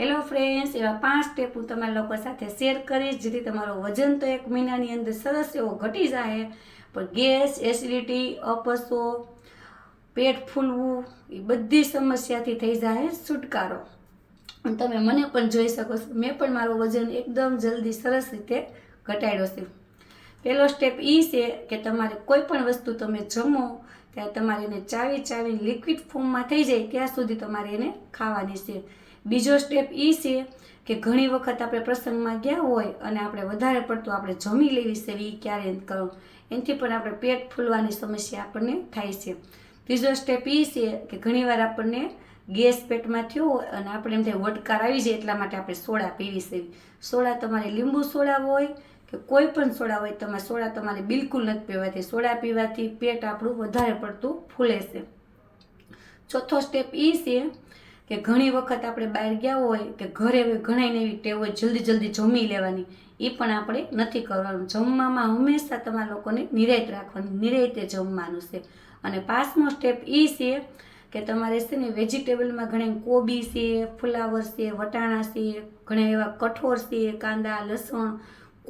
Hello friends એવા પાંચ step હું તમારા લોકો સાથે શેર કરીશ, જેથી તમારો વજન તો એક મહિનાની અંદર સરસ એવો ઘટી જાય. પણ ગેસ એસિડિટી અપસો, પેટ ફૂલવું, એ બધી સમસ્યાથી થઈ જાય છુટકારો. તમે મને પણ જોઈ શકો છો, મેં પણ મારું વજન એકદમ જલ્દી સરસ રીતે ઘટાડ્યો છે. પહેલો સ્ટેપ એ છે કે તમારે કોઈ પણ વસ્તુ તમે જમો ત્યારે તમારે એને ચાવી ચાવી લિક્વિડ ફોર્મમાં થઈ જાય ત્યાં સુધી તમારે એને ખાવાની છે. બીજો સ્ટેપ એ છે કે ઘણી વખત આપણે પ્રસંગમાં ગયા હોય અને આપણે વધારે પડતું આપણે જમી લેવી છે એ ક્યારે કરો. એનાથી પણ આપણે પેટ ફૂલવાની સમસ્યા આપણને થાય છે. ત્રીજો સ્ટેપ એ છે કે ઘણીવાર આપણને ગેસ પેટમાં થયો હોય અને આપણે એમ થાય વટકાર આવી જાય એટલા માટે આપણે સોડા પીવી છે. સોડા તમારે લીંબુ સોડા હોય કે કોઈ પણ સોડા હોય તમારે સોડા તમારે બિલકુલ નથી પીવાથી. સોડા પીવાથી પેટ આપણું વધારે પડતું ફૂલે છે. ચોથો સ્ટેપ એ છે કે ઘણી વખત આપણે બહાર ગયા હોય કે ઘરે ઘણાઈને એવી ટેવ હોય, જલ્દી જલ્દી જમી લેવાની. એ પણ આપણે નથી કરવાનું. જમવામાં હંમેશા તમારા લોકોને નિરાયત રાખવાની. નિરાયતે જમવાનું છે. અને પાંચમો સ્ટેપ એ છે કે તમારે છે ને વેજીટેબલમાં ઘણા કોબી છે, ફુલાવર છે, વટાણા છે, ઘણા એવા કઠોળ છે, કાંદા, લસણ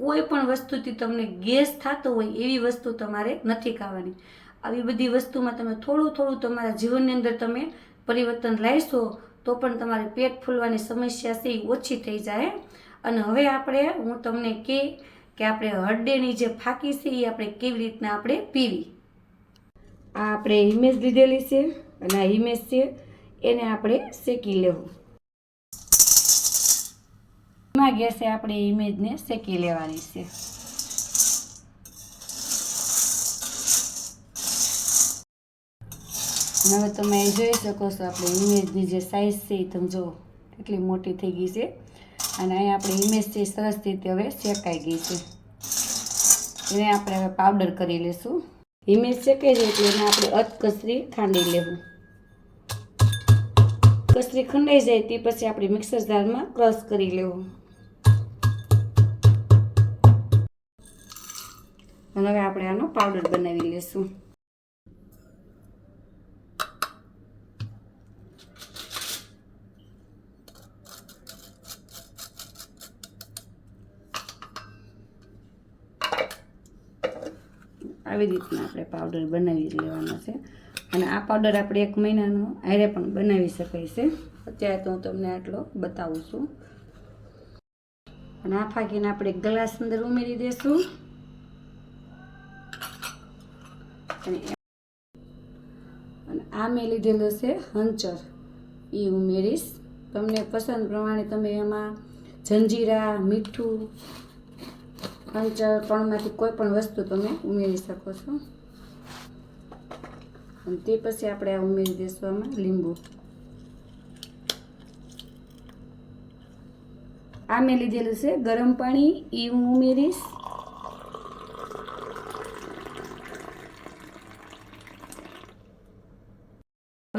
કોઈ પણ વસ્તુથી તમને ગેસ થતો હોય એવી વસ્તુ તમારે નથી ખાવાની. આવી બધી વસ્તુમાં તમે થોડું થોડું તમારા જીવનની અંદર તમે પરિવર્તન લાવશો, તો પણ તમારે પેટ ફૂલવાની સમસ્યા છે એ ઓછી થઈ જાય. અને હવે આપણે, હું તમને કે કે આપણે હરડેની જે ફાકી છે એ આપણે કેવી રીતના આપણે પીવી. આ આપણે ઇમેજ લીધેલી છે અને આ ઇમેજ છે, એને આપણે શેકી લેવું. એમાં ગેસે આપણે ઇમેજને શેકી લેવાની છે. હવે તમે જોઈ શકો છો આપણે ઇમેજની જે સાઇઝ છે એ તમે જુઓ, કેટલી મોટી થઈ ગઈ છે. અને અહીં આપણે ઇમેજ છે સરસ રીતે હવે શેકાઈ ગઈ છે. એને આપણે હવે પાવડર કરી લેશું. ઇમેજ શેકાઈ જાય એટલે એને આપણે અધકસરી ખાંડી લેવું. કસરી ખંડાઈ જાય તે પછી આપણે મિક્સર જારમાં ક્રશ કરી લેવું. અને હવે આપણે આનો પાવડર બનાવી લેશું. આવી રીતના આપણે પાવડર બનાવી લેવાનો છે. અને આ પાવડર આપણે એક મહિનાનો આરે પણ બનાવી શકાય છે. અત્યારે તો હું તમને આટલો બતાવું છું. અને આ ફાકીને આપણે ગ્લાસ અંદર ઉમેરી દઈશું અને અને આ મેં લીધેલો છે હંચર. એ ઉમેરીશ તમને પસંદ પ્રમાણે તમે એમાં જંજીરા, મીઠું, હંચર, પણમાંથી કોઈ પણ વસ્તુ તમે ઉમેરી શકો છો. અને તે પછી આપણે આ ઉમેરી દઈશું આમાં લીંબુ. આ મેં લીધેલું છે ગરમ પાણી એ હું ઉમેરીશ.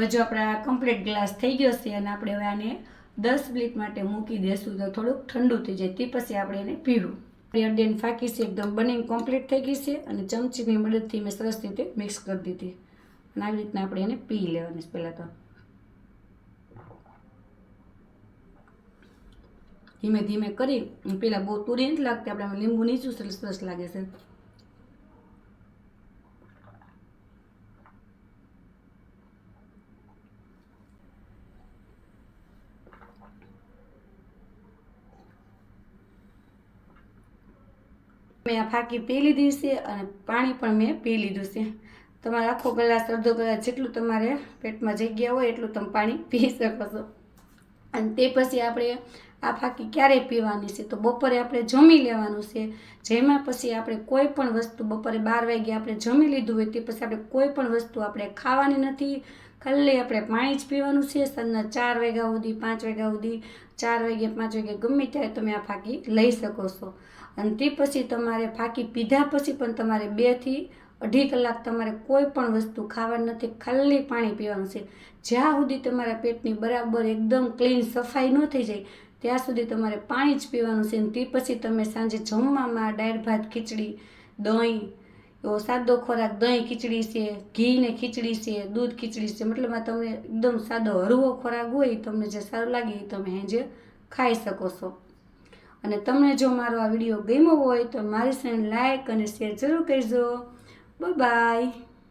હવે જો આપણે કમ્પ્લીટ ગ્લાસ થઈ ગયો છે અને આપણે હવે આને દસ મિનિટ માટે મૂકી દઈશું તો થોડુંક ઠંડુ થઈ જાય. તે પછી આપણે એને પીવું. અડદેન ફાંકી છે, એકદમ બનીને કમ્પ્લીટ થઈ ગઈ છે અને ચમચીની મદદથી મેં સરસ રીતે મિક્સ કરી દીધી. અને આવી રીતના આપણે એને પી લેવાની પહેલાં તો. ધીમે ધીમે કરી પહેલાં બહુ તુરી નથી લાગતી, આપણે લીંબુ નીચું સરસ સરસ લાગે છે. મેં આ ફાકી પી લીધી છે અને પાણી પણ મેં પી લીધું છે. તમારે આખો ગ્લાસ અડધો ગ્લાસ જેટલું તમારે પેટમાં જગ્યા હોય એટલું તમે પાણી પી શકો છો. અને તે પછી આપણે આ ફાકી ક્યારે પીવાની છે? તો બપોરે આપણે જમી લેવાનું છે. જેમાં પછી આપણે કોઈ પણ વસ્તુ બપોરે બાર વાગે આપણે જમી લીધું હોય તે પછી આપણે કોઈ પણ વસ્તુ આપણે ખાવાની નથી. ખાલી આપણે પાણી જ પીવાનું છે. સાંજના ચાર વાગ્યા સુધી, પાંચ વાગ્યા સુધી, ચાર વાગે પાંચ વાગે ગમે ત્યારે તમે આ ફાકી લઈ શકો છો. અને તે પછી તમારે ફાકી પીધા પછી પણ તમારે બેથી અઢી કલાક તમારે કોઈ પણ વસ્તુ ખાવાની નથી, ખાલી પાણી પીવાનું છે. જ્યાં સુધી તમારા પેટની બરાબર એકદમ ક્લીન સફાઈ ન થઈ જાય, ત્યાં સુધી તમારે પાણી જ પીવાનું છે. તે પછી તમે સાંજે જમવામાં દાળ, ભાત, ખીચડી, દહીં, એવો સાદો ખોરાક, દહીં ખીચડી છે, ઘી ને ખીચડી છે, દૂધ ખીચડી છે, મતલબ આ તમને એકદમ સાદો હળવો ખોરાક હોય તમને જે સારું લાગે એ તમે જે ખાઈ શકો છો. અને તમને જો મારો આ વીડિયો ગમ્યો હોય તો મારી ચેનલ લાઇક અને શેર જરૂર કરજો. Bye-bye.